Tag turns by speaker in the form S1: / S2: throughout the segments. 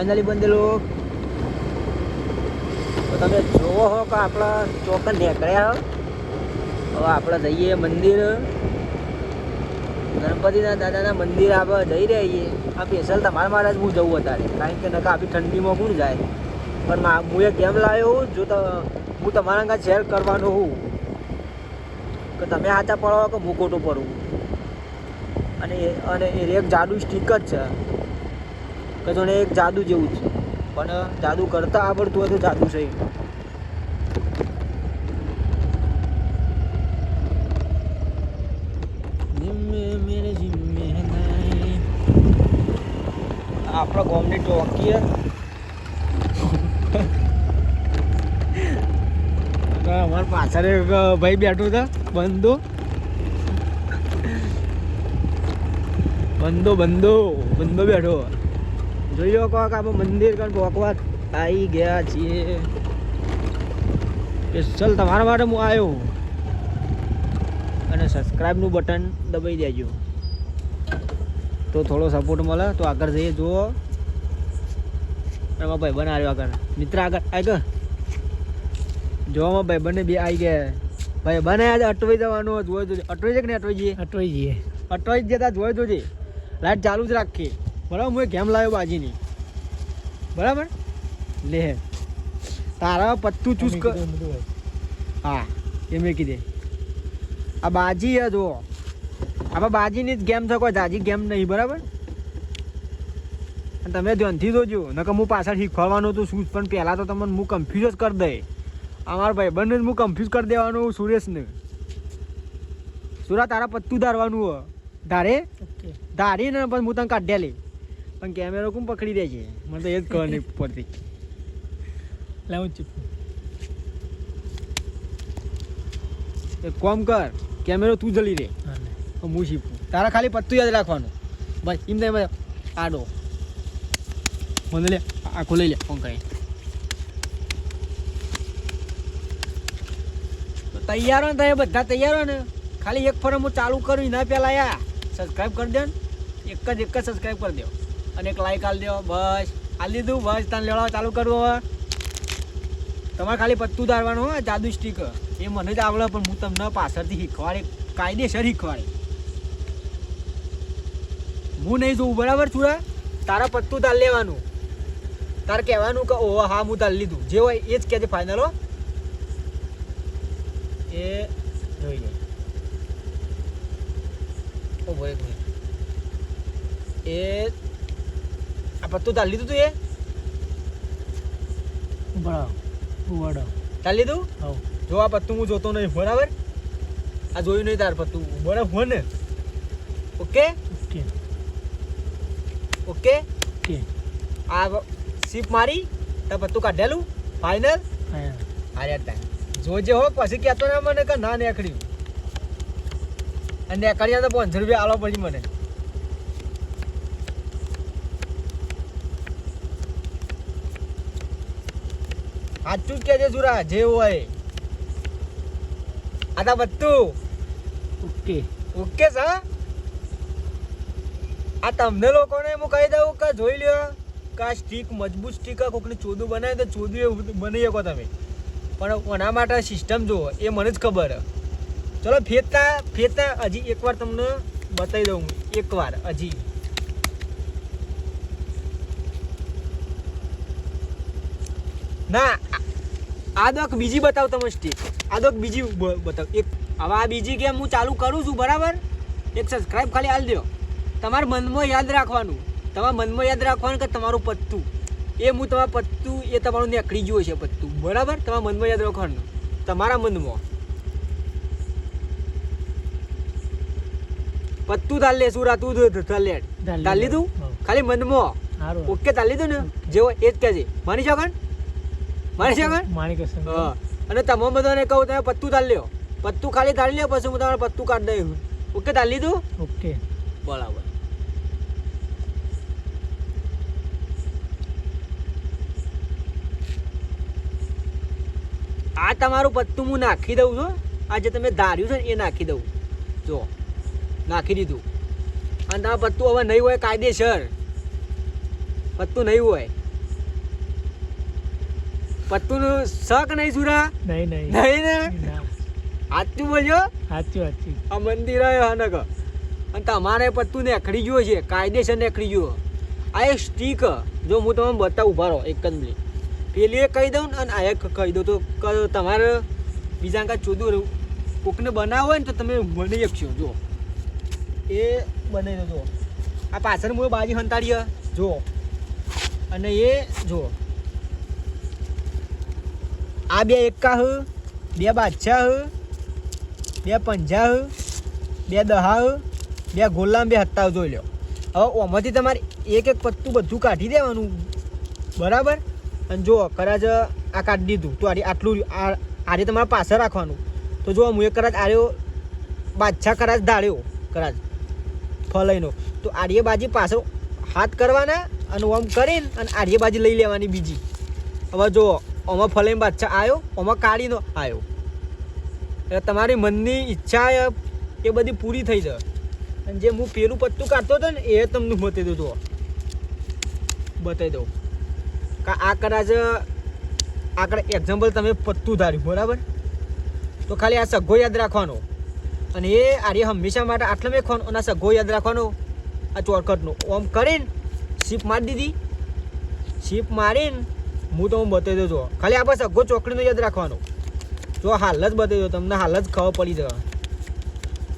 S1: Finally બંધેલો. તો તમે જોવો હો કે આપણા ચોક નીકળ્યા હવે આપણે જઈએ મંદિર. ગણપતિના દાદાના મંદિર આપણે જઈ રહ્યા છીએ. આ સ્પેશિયલ તમારા મારા જ હું જવું અત્યારે. કારણ કે નકા આપી ઠંડીમાં કોણ જાય? પણ હું એ કેમ લાવ્યો હું જો હું તમારા કાંઈ શેર કરવાનો હું કે તમે સાચા પડો કે હું પડું? અને અને એ એક જાદુ સ્ટીક જ છે. કે જોને એક જાદુ જેવું છે. પણ જાદુ કરતા આવડતું હોય તો જાદુ છે. આપણા ગામની ટોકી અમારા પાછળ એક ભાઈ બેઠો હતા બંધો. બંધો બંધો બંધો બેઠો. જોયો કોક આપણે મંદિર કણ પોકવા આવી ગયા છીએ. સ્પેશિયલ તમારા માટે હું આવ્યો અને સબસ્ક્રાઈબનું બટન દબાઈ દેજો. તો થોડો સપોર્ટ મળે તો આગળ જઈએ જુઓ. એમાં ભાઈ બન આવ્યો આગળ. મિત્ર આગળ આગળ. જોવામાં ભાઈ બંને બે આવી ગયા. ભાઈ બને આજે અટવાઈ જવાનું જોઈ જોજે. અટવાઈ છે કે નહીં અટવાઈ જઈએ?
S2: અટવાઈ જઈએ.
S1: અટવાઈ જતા જોઈ જોજે. લાઈટ ચાલુ જ રાખીએ. બરાબર હું ગેમ લાવ્યો બાજીની. બરાબર? લે. તારા પત્તું ચૂસ કર. હા એ મેં કીધે. આ બાજી છે જો આપણે બાજીની જ ગેમ છે કોઈ જાજી ગેમ નહીં બરાબર? અને તમે ધ્યાનથી જોજો નકર હું પાછળ શીખવાડવાનું હતું શું પણ પહેલાં તો તમને હું કન્ફ્યુઝ જ કરી દે. અમારા ભાઈ બંને હું કન્ફ્યુઝ કરી દેવાનું સુરેશને. સુરા તારા પત્તું ધારવાનું હો. ધારે? ધારીને પણ પછી હું તને કાઢ્યા લે પણ કેમેરો કોણ પકડી દે છે? મને તો એ જ ખબર નહીં પડતી.
S2: લાવું ચૂપ.
S1: એક કોમ કર કેમેરો તું જલી રે
S2: હા ને.
S1: શીખું. તારા ખાલી પત્તું યાદ રાખવાનું. બસ એમ થાય આડો. મને લે આખો લઈ લે પંખાઈ તૈયાર હોય ને તમે બધા તૈયાર હોય ને ખાલી એક ફોરમ હું ચાલુ કરું એના પહેલાં યા સબસ્ક્રાઈબ કરી દો ને એક જ એક જ સબસ્ક્રાઈબ કરી દો અને એક લાઈક આલી દો બસ. આલી દીધું, બસ. તને લેવા ચાલુ કરવું હવે. તમારે ખાલી પત્તું ધારવાનું હોય, જાદુ સ્ટીક એ મને જ આવડે, પણ હું તમને પાછળથી શીખવાડે, કાયદેસર શીખવાડે. હું નહીં જોઉં, બરાબર છુરા? તારા પત્તું તાર લેવાનું. તારે કહેવાનું કે, ઓહ, હા, હું તાર લીધું. જે હોય એ જ કહેજે ફાઇનલ હો. એ જોઈ લે. ઓ ભાઈ એક મિનિટ એ પત્તું તાર લીધું તું એ?
S2: બરાબર ઉવાડો
S1: તાર લીધું?
S2: હવ.
S1: જો આ પત્તું હું જોતો નહીં બરાબર? આ જોયું નહીં તાર પત્તું બરાબર હો ને ઓકે?
S2: ઓકે.
S1: ઓકે?
S2: ઓકે.
S1: આ સીપ મારી તાર પત્તું કાઢેલું ફાઇનલ
S2: હા
S1: હારે ટાઈમ જોજે હો પછી કહેતો ના મને કે ના નીકળ્યું. અને નીકળ્યા તો પાંચસો રૂપિયા આલો પછી મને. સાચું જ કહેજે સુરા જે હોય. આ તા પત્તું
S2: ઓકે.
S1: ઓકે સર આ તમને લોકોને હું કહી દઉં કે જોઈ લ્યો કે આ સ્ટીક મજબૂત સ્ટીક કોકની ચોદું બનાવે તો ચોદું એવું બની શકો તમે. પણ એના માટે સિસ્ટમ જુઓ એ મને જ ખબર. ચલો ફેરતા ફેરતા હજી એકવાર તમને બતાવી દઉં એકવાર હજી. ના આ- દોક બીજી બતાવ તમે સ્ટીક. આ દોક બીજી બતાવ. એક હવે આ બીજી ગેમ હું ચાલુ કરું છું બરાબર? એક સબસ્ક્રાઇબ ખાલી હાલ દો તમારા મનમાં યાદ રાખવાનું. તમારા મનમાં યાદ રાખવાનું કે તમારું પત્તું. એ હું તમારું પત્તું એ તમારું નીકળી ગયું છે પત્તું. બરાબર? તમારા મનમાં યાદ રાખવાનું. તમારા મનમાં. પત્તું તાલ લે સુરા તું તાલ.
S2: લીધું?
S1: ખાલી મનમાં. ઓકે તાલ લીધું ને? જેવો એ જ કહેજે. માની શકો ને? શકો ને?
S2: માણી
S1: હા. અને તમે બધાને કહું તમે પત્તું તાળી લ્યો. પત્તું ખાલી તાળી લ્યો પછી હું તમારે પત્તું કાઢી દઉં ઓકે તાળી લીધું?
S2: ઓકે.
S1: બરાબર. આ તમારું પત્તું હું નાખી દઉં છું. આ જે તમે ધાર્યું છે ને એ નાખી દઉં. જો નાખી દીધું. અને તમારું પત્તું હવે નહીં હોય કાયદેસર. પત્તું નહીં હોય. પત્તુનું શક નહીં સુરા?
S2: નહીં નહીં.
S1: નહીં ને? સાચું બોલ્યો?
S2: સાચું સાચું.
S1: આ મંદિર આવ્યો હનક અને તમારે પત્તું ને અખડી ગયો છે કાયદેસર નેખડી ગયો આ એક સ્ટીક જો હું તમને બતાવું ઊભા રહો એક જ મિનિટ પેલી એક કહી દઉં ને અને આ એક કહી દઉં. તો ક- તમારે બીજા કાંઈ ચોદું કોકને બનાવો હોય ને તો તમે બની શકશો જો. એ બનાવી દો જો. આ પાછળ હું બાજી હંતાડીએ જો. અને એ જો. આ બે એકા હ, બે બાદશાહ હ, બે પંજા હ, બે દહા હ, બે ગોલામ બે હત્તા જોઈ લો હવે ઓમાંથી તમારે એક એક પત્તું બધું કાઢી દેવાનું. બરાબર? અને જો કદાચ આ કાઢી દીધું, તો આડી આટલું આ આરે તમારે પાછળ રાખવાનું. તો જો હું એક કદાચ આર્યો, બાદશાહ કદાચ ધાર્યો કદાચ ફલાઈનો તો આડીએ બાજી પાછળ હાથ કરવાના અને ઓમ કરીને અને આડીએ બાજી લઈ લેવાની બીજી. હવે જો આમાં ફલાઈ બાદશાહ આવ્યો ઓમાં કાઢીનો આવ્યો એટલે તમારી મનની ઈચ્છા એ- બધી પૂરી થઈ જાય. અને જે હું પેલું પત્તું કાઢતો હતો ને, એ તમને બતાવી દઉં, જુઓ. બતાવી દઉં. કા આ કદાચ આગળ એક્ઝામ્પલ તમે પત્તું ધાર્યું, બરાબર? તો ખાલી આ સગો યાદ રાખવાનો. અને એ આર્ય હંમેશા માટે આટલા મેખવાનો, અને આ સગ્ગો યાદ રાખવાનો, આ ચોરકટનો. ઓમ કરીને શીપ મારી દીધી. શીપ મારીને હું તમને બતાવી દઉં છું. ખાલી આપણે સગ્ગો ચોકડીનું યાદ રાખવાનું. જો હાલ જ બતાવી દો તમને હાલ જ ખબર પડી જશે.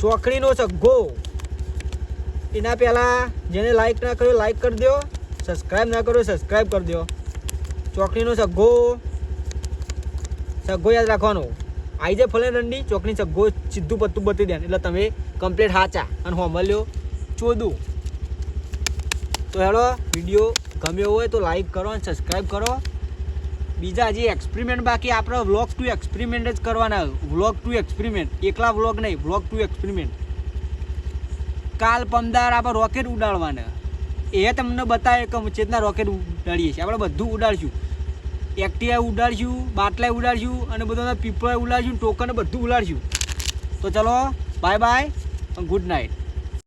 S1: ચોકડીનો સગ્ગો એના પહેલાં જેને લાઈક ના કર્યો લાઈક કરી દો સબસ્ક્રાઈબ ના કર્યો સબસ્ક્રાઈબ કરી દો ચોકડીનો સગ્ગો સગ્ગો યાદ રાખવાનો. આવી જાય ફલે રંડી ચોકડી સગ્ગો સીધું પત્તું બતાવી દે એટલે તમે કમ્પ્લીટ હાચા અને હોમલ્યો ચોદું. તો હેલો વીડિયો ગમ્યો હોય તો લાઈક કરો અને સબસ્ક્રાઈબ કરો. બીજા હજી એક્સપેરિમેન્ટ બાકી આપણે વ્લોગ ટુ એક્સપેરિમેન્ટ જ કરવાના. વ્લોગ ટુ એક્સપેરિમેન્ટ એકલા વ્લોગ નહીં વ્લોગ ટુ એક્સપેરિમેન્ટ કાલ પમદાર આપણે રોકેટ ઉડાડવાના. એ તમને બતાવે કે ચેતના રોકેટ ઉડાડીએ છીએ. આપણે બધું ઉડાડશું. એક્ટિવા ઉડાડશું બાટલા ઉડાડશું અને બધા પીપળા ઉડાડશું ટોકન બધું ઉડાડશું. તો ચલો બાય બાય ગુડ નાઇટ